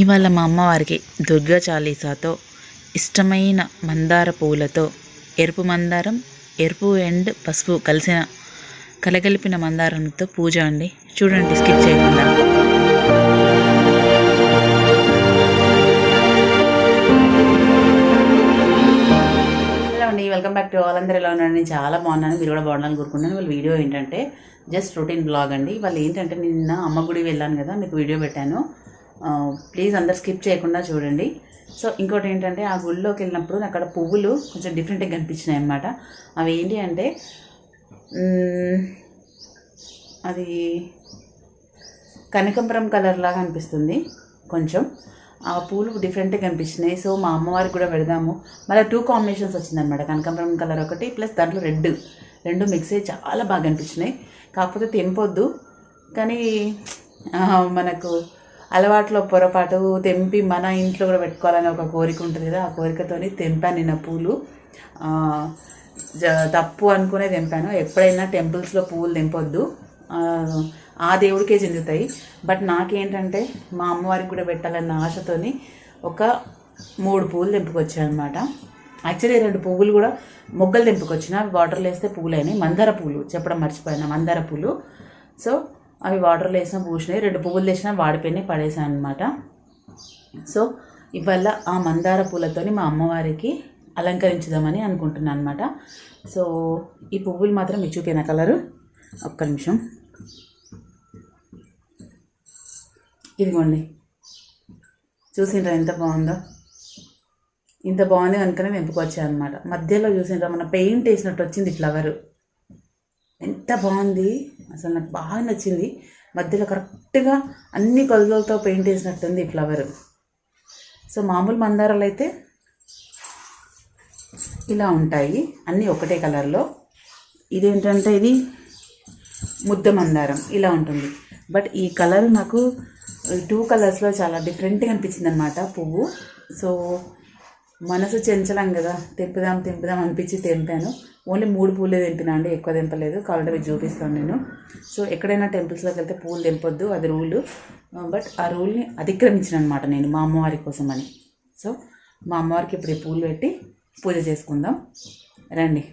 ఇవాళ మా అమ్మవారికి దుర్గా చాలీసాతో ఇష్టమైన మందార పువ్వులతో ఎరుపు మందారం ఎరుపు అండ్ పసుపు కలిసిన కలగలిపిన మందారంతో పూజ అండి. చూడండి స్కిప్ చేయకుండా. హలో అండి వెల్కమ్ బ్యాక్ టు ఆల్. అందరూ ఎలా ఉన్నాను నేను చాలా బాగున్నాను. మీరు కూడా బాగున్నాను కోరుకుంటున్నాను. వాళ్ళ వీడియో ఏంటంటే జస్ట్ రొటీన్ బ్లాగ్ అండి. వాళ్ళు ఏంటంటే నిన్న అమ్మ గుడి వెళ్ళాను కదా మీకు వీడియో పెట్టాను. ప్లీజ్ అందరు స్కిప్ చేయకుండా చూడండి. సో ఇంకోటి ఏంటంటే ఆ గుళ్ళోకి వెళ్ళినప్పుడు అక్కడ పువ్వులు కొంచెం డిఫరెంట్గా కనిపించినాయి అన్నమాట. అవి ఏంటి అంటే అది కనకంబరం కలర్ లాగా అనిపిస్తుంది కొంచెం. ఆ పూలు డిఫరెంట్గా కనిపించినాయి. సో మా అమ్మవారికి కూడా పెడదాము. మళ్ళీ టూ కాంబినేషన్స్ వచ్చిందనమాట కనకంబరం కలర్ ఒకటి ప్లస్ దాంట్లో రెడ్ రెండు మిక్స్ అయ్యి చాలా బాగా అనిపించినాయి కాకపోతే తెంపొద్దు. కానీ మనకు అలవాట్లో పొరపాటు తెంపి మన ఇంట్లో కూడా పెట్టుకోవాలని ఒక కోరిక ఉంటుంది కదా ఆ కోరికతోని తెంపాను నిన్న పూలు. జ- తప్పు అనుకునే తెంపాను. ఎప్పుడైనా టెంపుల్స్లో పువ్వులు తెంపొద్దు. ఆ, దేవుడికే చెందుతాయి. బట్ నాకేంటంటే మా అమ్మవారికి కూడా పెట్టాలన్న ఆశతోని ఒక మూడు పువ్వులు తెంపుకొచ్చాను అనమాట యాక్చువల్లీ రెండు పువ్వులు కూడా మొగ్గలు తెంపుకొచ్చిన అవి వాటర్లో వేస్తే పువ్వులు అయినాయి మందార పూలు చెప్పడం మర్చిపోయిన మందార పూలు. సో అవి వాటర్లో వేసిన పూసినాయి. రెండు పువ్వులు తెచ్చినా వాడిపోయినాయి పడేసాను అనమాట సో ఇవాళ ఆ మందార పూలతోని మా అమ్మవారికి అలంకరించుదామని అనుకుంటున్నాను అనమాట సో ఈ పువ్వులు మాత్రం మీకు చూపిన కలరు. ఒక్క నిమిషం. ఇదిగోండి. చూసిండ్రా ఎంత బాగుందో. ఇంత బాగుంది కనుకనే నింపుకొచ్చాను అనమాట మధ్యలో చూసిండ్రా మన పెయింట్ వేసినట్టు వచ్చింది ఫ్లవరు. ఎంత బాగుంది. అసలు నాకు బాగా నచ్చింది. మధ్యలో కరెక్ట్గా అన్ని కొలతలతో పెయింట్ వేసినట్టుంది ఈ ఫ్లవర్. సో మామూలు మందారాలు అయితే ఇలా ఉంటాయి. అన్నీ ఒకటే కలర్లో. ఇదేంటంటే ఇది ముద్ద మందారం. ఇలా ఉంటుంది. బట్ ఈ కలర్ నాకు టూ కలర్స్లో చాలా డిఫరెంట్గా అనిపించింది అనమాట పువ్వు. సో మనసు చెంచలం కదా. తెంపుదాం తెంపుదాం అనిపించి తెంపాను. ఓన్లీ మూడు పూలే తెంపినా అండి ఎక్కువ తెంపలేదు. కావాలంటే మీకు చూపిస్తాను నేను. సో ఎక్కడైనా టెంపుల్స్లోకి వెళ్తే పూలు తెంపొద్దు అది రూల్. బట్ ఆ రూల్ని అతిక్రమించిన అనమాట నేను మా అమ్మవారి కోసం అని సో మా అమ్మవారికి ఇప్పుడు ఈ పూలు పెట్టి పూజ చేసుకుందాం. రండి.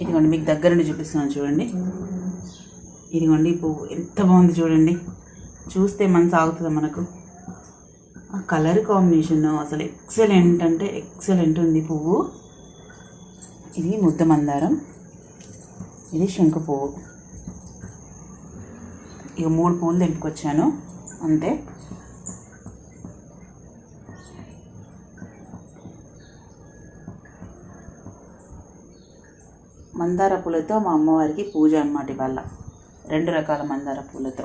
ఇదిగోండి మీకు దగ్గర నుండి చూపిస్తున్నాను చూడండి. ఇదిగోండి ఈ పువ్వు ఎంత బాగుంది చూడండి. చూస్తే మనసు ఆగుతుంది మనకు? ఆ కలర్ కాంబినేషన్ అసలు ఎక్సలెంట్ అంటే ఎక్సలెంట్ ఉంది పువ్వు. ఇది ముద్ద మందారం. ఇది శంఖ పువ్వు. ఇక మూడు పువ్వులు తెంపుకొచ్చాను. అంతే. మందార పూలతో మా అమ్మవారికి పూజ అన్నమాట ఇవాళ. రెండు రకాల మందార పూలతో.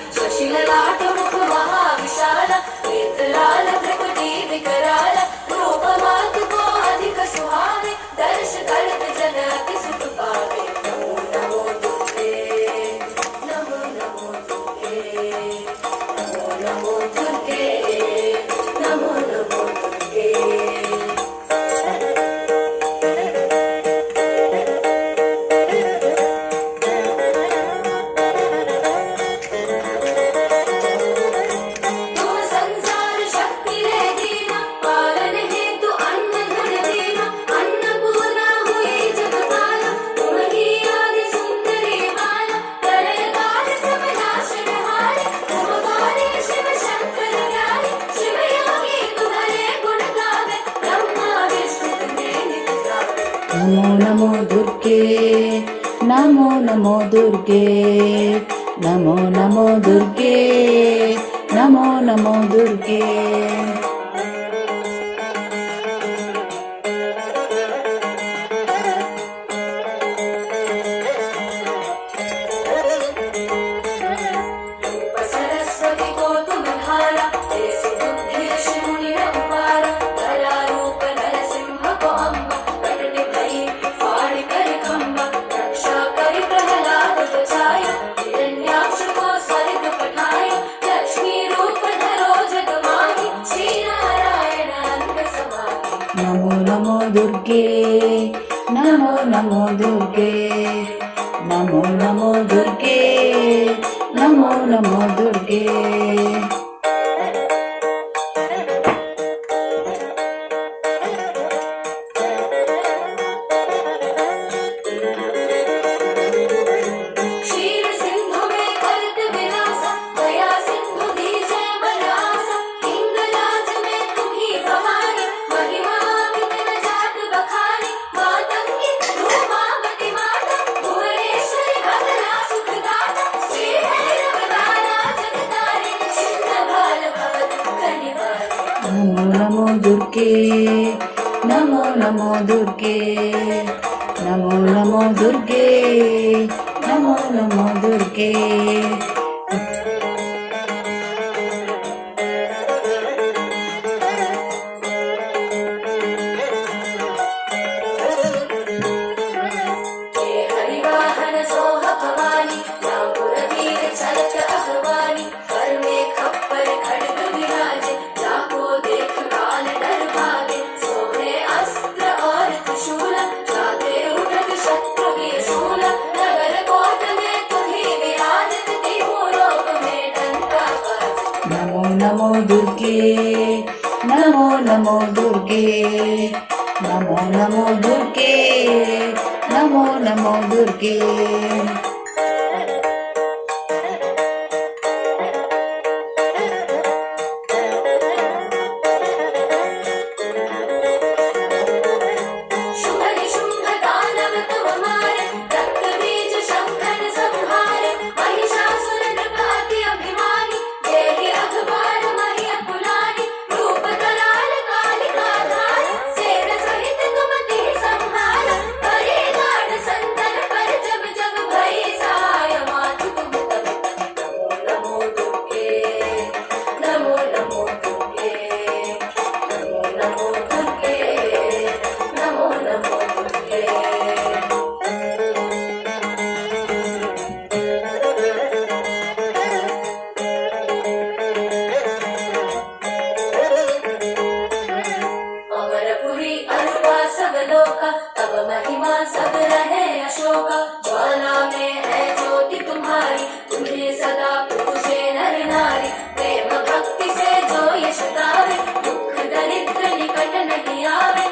నమో దుర్గే नमो दुर्गे नमो नमो दुर्गे দুর্গে নমো নমো দুর্গে নমো নমো দুর্গে নমো নমো দুর্গে दुर्गे नमो नमो दुर्गे नमो नमो दुर्गे नमो नमो दुर्गे दिया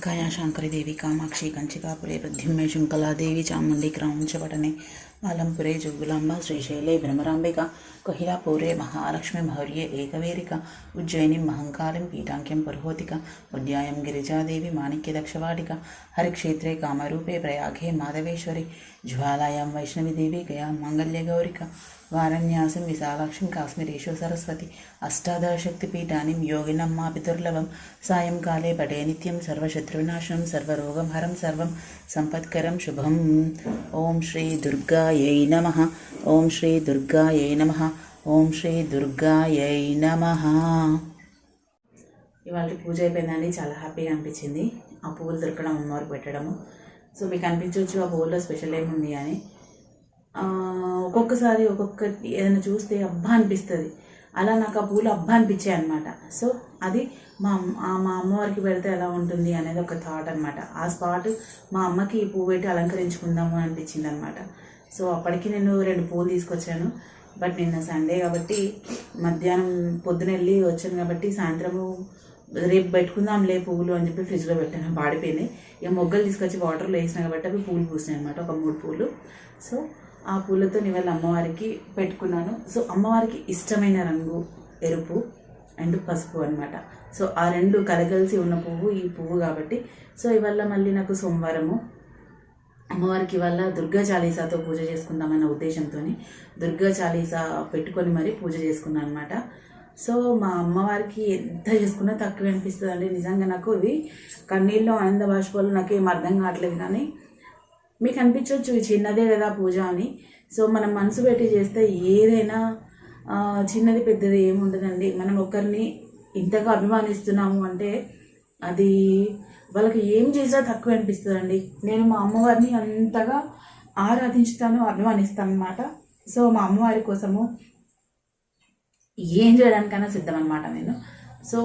లంకాయా శాంకరిదేవి కామాక్షి కంచికాపురే వృద్ధిమ్మే శృంఖలాదేవి చాముండి క్రౌంచపటనే ఆలంపురే జుగులాంబ శ్రీశైలే భ్రమరాంబిక कोहिलापूर्वे महालक्ष्मीमौर्ये एकवेरिका, उज्जयिनीं पीटाख्यम पुरहोति पुरोहितिका, उद्यायां गिरीजादेवी माणिक्यदक्षवाटिका हरिक्षेत्रे कामरूपे प्रयागे माधवेश्वरी, ज्वालायां वैष्णवीदेवी गया माङ्गल्यगौरिका वारन्यासं विशालाक्षं काश्मीरेशो सरस्वती अष्टादशक्तिपीठानि योगिनम्मा मा पितुर्लभं सायंकाले पठे नित्यं सर्वशत्रुविनाशनं सर्वरोगं हरं सर्वं, सम्पत्करं शुभम्। ॐ श्री दुर्गायै नमः ॐ श्री दुर्गायै नमः। ఓం శ్రీ దుర్గాయై నమ. ఇవాళ పూజ అయిపోయిందండి చాలా హ్యాపీగా అనిపించింది. ఆ పువ్వులు దొరకడం అమ్మవారికి పెట్టడము. సో మీకు అనిపించవచ్చు ఆ పువ్వులో స్పెషల్ ఏముంది అని. ఒక్కొక్కసారి ఒక్కొక్క ఏదైనా చూస్తే అబ్బా అనిపిస్తుంది. అలా నాకు ఆ పూలు అబ్బా అనిపించాయి అనమాట సో అది మా అమ్మ- మా అమ్మవారికి పెడితే ఎలా ఉంటుంది అనేది ఒక థాట్ అనమాట ఆ స్పాట్ మా అమ్మకి ఈ పువ్వు పెట్టి అలంకరించుకుందాము అనిపించింది అనమాట సో అప్పటికి నేను రెండు పూలు తీసుకొచ్చాను. బట్ నిన్న సండే కాబట్టి మధ్యాహ్నం పొద్దున వెళ్ళి వచ్చాను కాబట్టి సాయంత్రము రేపు పెట్టుకుందాంలే పువ్వులు అని చెప్పి ఫ్రిడ్జ్లో పెట్టాను. పాడిపోయినాయి ఇక మొగ్గలు తీసుకొచ్చి వాటర్లో వేసినా కాబట్టి అవి పూలు పూసినాయి అనమాట ఒక మూడు పూలు. సో ఆ పూలతో ఇవాళ అమ్మవారికి పెట్టుకున్నాను. సో అమ్మవారికి ఇష్టమైన రంగు ఎరుపు అండ్ పసుపు అనమాట సో ఆ రెండు కలగలిసి ఉన్న పువ్వు ఈ పువ్వు కాబట్టి. సో ఇవాళ మళ్ళీ నాకు సోమవారము. అమ్మవారికి వల్ల దుర్గా చాలీసాతో పూజ చేసుకుందామన్న ఉద్దేశంతో దుర్గా చాలీసా పెట్టుకొని మరీ పూజ చేసుకున్నాను అనమాట సో మా అమ్మవారికి ఎంత చేసుకున్నా తక్కువ అనిపిస్తుంది అండి నిజంగా నాకు ఇవి కన్నీళ్ళు ఆనంద బాష్పాలు నాకు ఏం అర్థం కావట్లేదు కానీ మీకు అనిపించవచ్చు ఇది చిన్నదే కదా పూజ అని. సో మనం మనసు పెట్టి చేస్తే ఏదైనా చిన్నది పెద్దది ఏముండదండి. మనం ఒకరిని ఇంతగా అభిమానిస్తున్నాము అంటే అది వాళ్ళకి ఏం చేసినా తక్కువ అనిపిస్తుందండి. నేను మా అమ్మవారిని అంతగా ఆరాధించుతాను అభిమానిస్తాను అనమాట సో మా అమ్మవారి కోసము ఏం చేయడానికైనా సిద్ధం అనమాట నేను. సో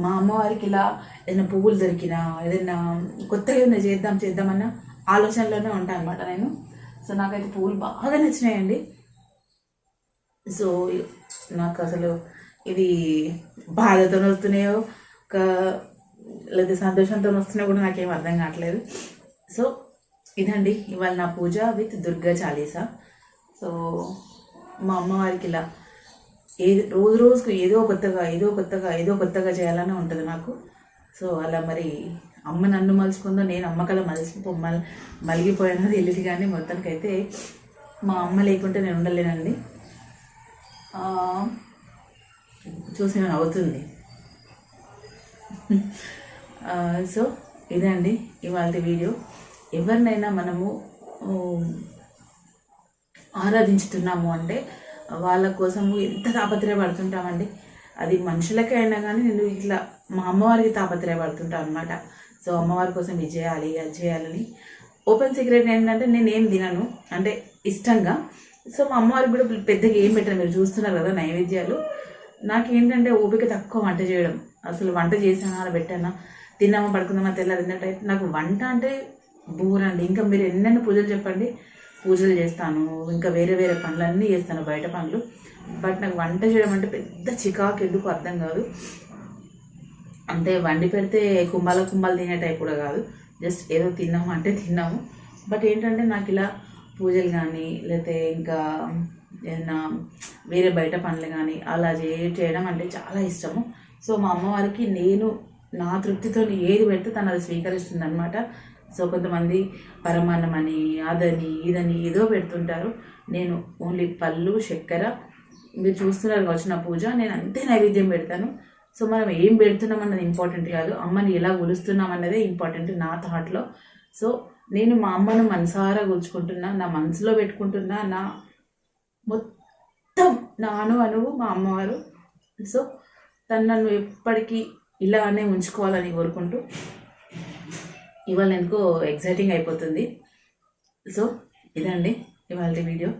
మా అమ్మవారికి ఇలా ఏదైనా పువ్వులు దొరికినా ఏదైనా కొత్తగా ఏదైనా చేద్దాం చేద్దామన్న ఆలోచనలోనే ఉంటాను అనమాట నేను. సో నాకైతే పువ్వులు బాగా నచ్చినాయండి. సో నాకు అసలు ఇది బాధతో వస్తున్నాయో ఒక లేదా సంతోషంతో వస్తున్నా కూడా నాకేం అర్థం కావట్లేదు. సో ఇదండి ఇవాళ నా పూజ విత్ దుర్గా చాలీసా. సో మా అమ్మవారికి ఇలా ఏది రోజు రోజుకు ఏదో కొత్తగా ఏదో కొత్తగా ఏదో కొత్తగా చేయాలని ఉంటుంది నాకు. సో అలా మరి అమ్మ నన్ను మలుచుకుందో నేను అమ్మకలా మలిసి మల్ మలిగిపోయానో తెలియదు కానీ మొత్తానికైతే మా అమ్మ లేకుంటే నేను ఉండలేనండి. చూసి నేను అవుతుంది. సో ఇదండి ఇవాళ వీడియో. ఎవరినైనా మనము ఆరాధించుతున్నాము అంటే వాళ్ళ కోసము ఎంత తాపత్రయపడుతుంటామండి. అది మనుషులకే అయినా కానీ నేను ఇట్లా మా అమ్మవారికి తాపత్రయపడుతుంటాను అనమాట సో అమ్మవారి కోసం ఇది చేయాలి అది చేయాలని. ఓపెన్ సీక్రెట్ ఏంటంటే నేను ఏం తినను. అంటే ఇష్టంగా. సో మా అమ్మవారికి కూడా పెద్దగా ఏం పెట్టాను మీరు చూస్తున్నారు కదా నైవేద్యాలు. నాకేంటంటే ఓపిక తక్కువ వంట చేయడం. అసలు వంట చేసానా పెట్టానా. తిన్నామా పడుకుందామా తెల్లారిందంటే నాకు వంట అంటే బూరండి ఇంకా మీరు ఎన్నెన్ని పూజలు చెప్పండి. పూజలు చేస్తాను. ఇంకా వేరే వేరే పనులన్నీ చేస్తాను బయట పనులు. బట్ నాకు వంట చేయడం అంటే పెద్ద చికాకు ఎందుకు అర్థం కాదు. అంటే వండి పెడితే కుంభాల కుంభాలు తినే టైప్ కూడా కాదు. జస్ట్ ఏదో తిన్నాము అంటే తిన్నాము. బట్ ఏంటంటే నాకు ఇలా పూజలు కానీ లేకపోతే ఇంకా ఏదైనా వేరే బయట పనులు కానీ అలా చేయడం అంటే చాలా ఇష్టము. సో మా అమ్మవారికి నేను నా తృప్తితో ఏది పెడితే తను అది స్వీకరిస్తుంది అనమాట సో కొంతమంది పరమాన్నం అని అదని ఇదని ఏదో పెడుతుంటారు. నేను ఓన్లీ పళ్ళు చక్కెర మీరు చూస్తున్నారు కావచ్చు నా పూజ నేను అంతే నైవేద్యం పెడతాను. సో మనం ఏం పెడుతున్నాం అన్నది ఇంపార్టెంట్ కాదు. అమ్మని ఎలా కొలుస్తున్నాం అన్నదే ఇంపార్టెంట్ నా థాట్లో. సో నేను మా అమ్మను మనసారా కొలుచుకుంటున్నా నా మనసులో పెట్టుకుంటున్నా నా మొత్తం నా అనువు మా అమ్మవారు. సో తను నన్ను ఎప్పటికీ ఇలానే ఉంచుకోవాలని కోరుకుంటూ ఇవాళ ఎందుకో ఎగ్జైటింగ్ అయిపోతుంది. సో ఇదండి ఇవాళ వీడియో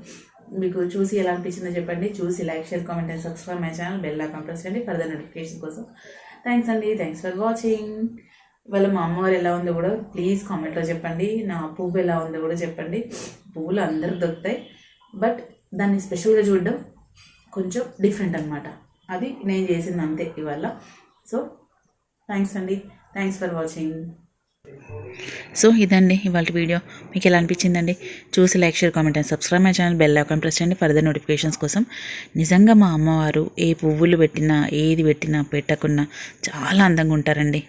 మీకు చూసి ఎలా అనిపించిందో చెప్పండి. చూసి like share comment and subscribe my channel bell icon press చేయండి ఫర్దర్ నోటిఫికేషన్ కోసం. థ్యాంక్స్ అండి. థ్యాంక్స్ ఫర్ వాచింగ్ ఇవాళ మా అమ్మవారు ఎలా ఉందో కూడా ప్లీజ్ కామెంట్లో చెప్పండి. నా పువ్వు ఎలా ఉందో కూడా చెప్పండి. పువ్వులు అందరూ దొరుకుతాయి. బట్ దాన్ని స్పెషల్గా చూడడం కొంచెం డిఫరెంట్ అనమాట అది నేను చేసింది అంతే ఇవాళ. సో థ్యాంక్స్ అండి థ్యాంక్స్ ఫర్ వాచింగ్ సో ఇదండి ఇవాళ వీడియో మీకు ఎలా అనిపించిందండి? చూసి like share comment and subscribe my channel bell icon press చేయండి. ఫర్దర్ నోటిఫికేషన్స్ కోసం. నిజంగా మా అమ్మవారు ఏ పువ్వులు పెట్టినా ఏది పెట్టినా పెట్టకున్నా చాలా అందంగా ఉంటారండి.